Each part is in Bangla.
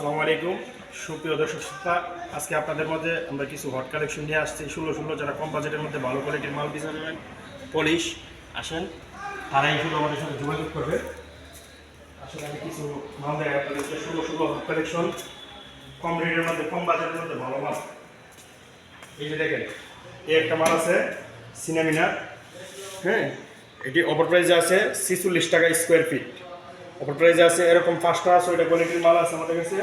আসসালামু আলাইকুম। সুপ্রিয় দর্শক শ্রোতা, আজকে আপনাদের মধ্যে আমরা কিছু হট কালেকশন নিয়ে আসছি। ষোলো ষোলো যারা কম বাজেটের মধ্যে ভালো কোয়ালিটির মাল দিতে যাবেন পলিশ আসেন, তারাই শুধু আমাদের সাথে যোগাযোগ করবে। আসলে আমি কিছু মাল দেয় আপনাদেরকে। ষোলো ষোলো হট কালেকশন কম রেটের মধ্যে, কম বাজেটের মধ্যে ভালো মাল। এই যে দেখেন, এই একটা মাল আছে, সিনেমিনা। হ্যাঁ এটি অপর প্রাইসে আছে, ছিচল্লিশ টাকা স্কোয়ার ফিট অপর প্রাইসে আছে, এরকম পাঁচটা আছে ওইটা কোয়ালিটির মাল আছে আমাদের কাছে।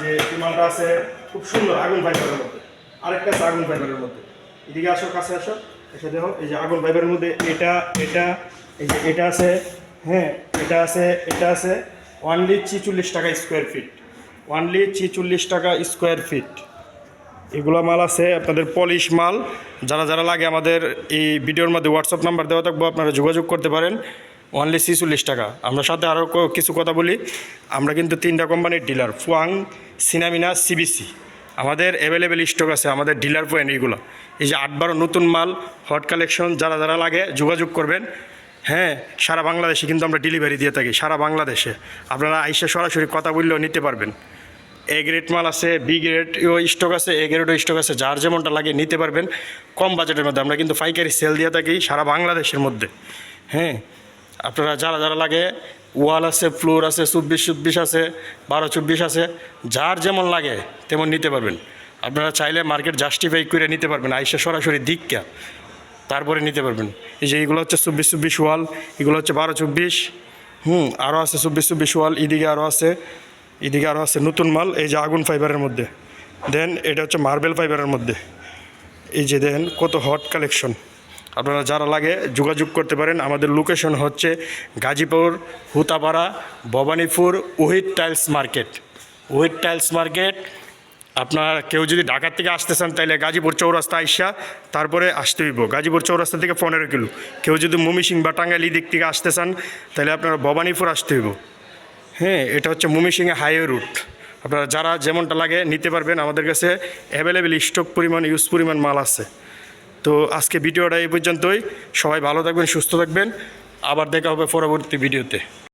যে মালটা আছে, খুব সুন্দর আগুন ফাইবারের মধ্যে। আরেকটা আছে আগুন ফাইবারের মধ্যে। এদিকে আসো, কাছে আসো। এসে দেখো, এই যে আগুন ফাইবারের মধ্যে এটা এটা, এই যে এটা আছে হ্যাঁ এটা আছে এটা আছে। ওয়ানলি ছিচল্লিশ টাকা স্কোয়ার ফিট ওয়ানলি ছিচল্লিশ টাকা স্কোয়ার ফিট এগুলো মাল আছে, আপনাদের পলিশ মাল। যারা যারা লাগে আমাদের এই ভিডিওর মধ্যে হোয়াটসঅ্যাপ নাম্বার দেওয়া থাকব, আপনারা যোগাযোগ করতে পারেন। অনলি ছিচল্লিশ টাকা। আমরা সাথে আরও কিছু কথা বলি। আমরা কিন্তু তিনটা কোম্পানির ডিলার ফুয়াং সিনামিনা সিবিসি আমাদের অ্যাভেলেবেল স্টক আছে, আমাদের ডিলার পয়েন্ট এইগুলো। এই যে আট বারো নতুন মাল হট কালেকশন যারা যারা লাগে, যোগাযোগ করবেন। হ্যাঁ সারা বাংলাদেশে কিন্তু আমরা ডেলিভারি দিয়ে থাকি, সারা বাংলাদেশে। আপনারা আইসে সরাসরি কথা বললেও নিতে পারবেন। এ গ্রেড মাল আছে বি গ্রেড স্টক আছে এ গ্রেডও স্টক আছে, যার যেমনটা লাগে নিতে পারবেন। কম বাজেটের মধ্যে আমরা কিন্তু পাইকারি সেল দিয়ে থাকি, সারা বাংলাদেশের মধ্যে। হ্যাঁ আপনারা যারা যারা লাগে, ওয়াল আছে, ফ্লোর আছে, চব্বিশ চব্বিশ আছে, বারো চব্বিশ আছে, যার যেমন লাগে তেমন নিতে পারবেন। আপনারা চাইলে মার্কেট জাস্টিফাই করে নিতে পারবেন, আইসা সরাসরি দিকটা, তারপরে নিতে পারবেন। এই যে এগুলো হচ্ছে চব্বিশ চব্বিশ ওয়াল, এগুলো হচ্ছে বারো চব্বিশ, হুম আরও আছে চব্বিশ চব্বিশ ওয়াল, এদিকে আরও আছে, এদিকে আরও আছে নতুন মাল, এই যে আগুন ফাইবারের মধ্যে। দেন এটা হচ্ছে মার্বেল ফাইবারের মধ্যে। এই যে দেন, কত হট কালেকশন আপনারা যারা লাগে যোগাযোগ করতে পারেন, আমাদের লোকেশন হচ্ছে Gazipur, Hutapara, Bhabanipur Ohid tiles market. Ohid tiles market, আপনার কেউ যদি ঢাকার থেকে আসতে চান, তাহলে গাজীপুর চৌরাস্তা আইসা তারপরে আসতে হইব। গাজীপুর চৌরাস্তা থেকে পনেরো কিলো। কেউ যদি মমিসিং বা টাঙ্গাইল দিক থেকে আসতে চান, তাহলে আপনারা ভবানীপুর আসতে হইব। হ্যাঁ এটা হচ্ছে মমিসিংয়ে হাইওয়ে রুট। আপনারা যারা যেমনটা লাগে নিতে পারবেন, আমাদের কাছে অ্যাভেলেবেল স্টক পরিমাণ ইউজ পরিমাণ মাল আছে। তো আজকে ভিডিওটা এই পর্যন্তই। সবাই ভালো থাকবেন, সুস্থ থাকবেন। আবার দেখা হবে পরবর্তী ভিডিওতে।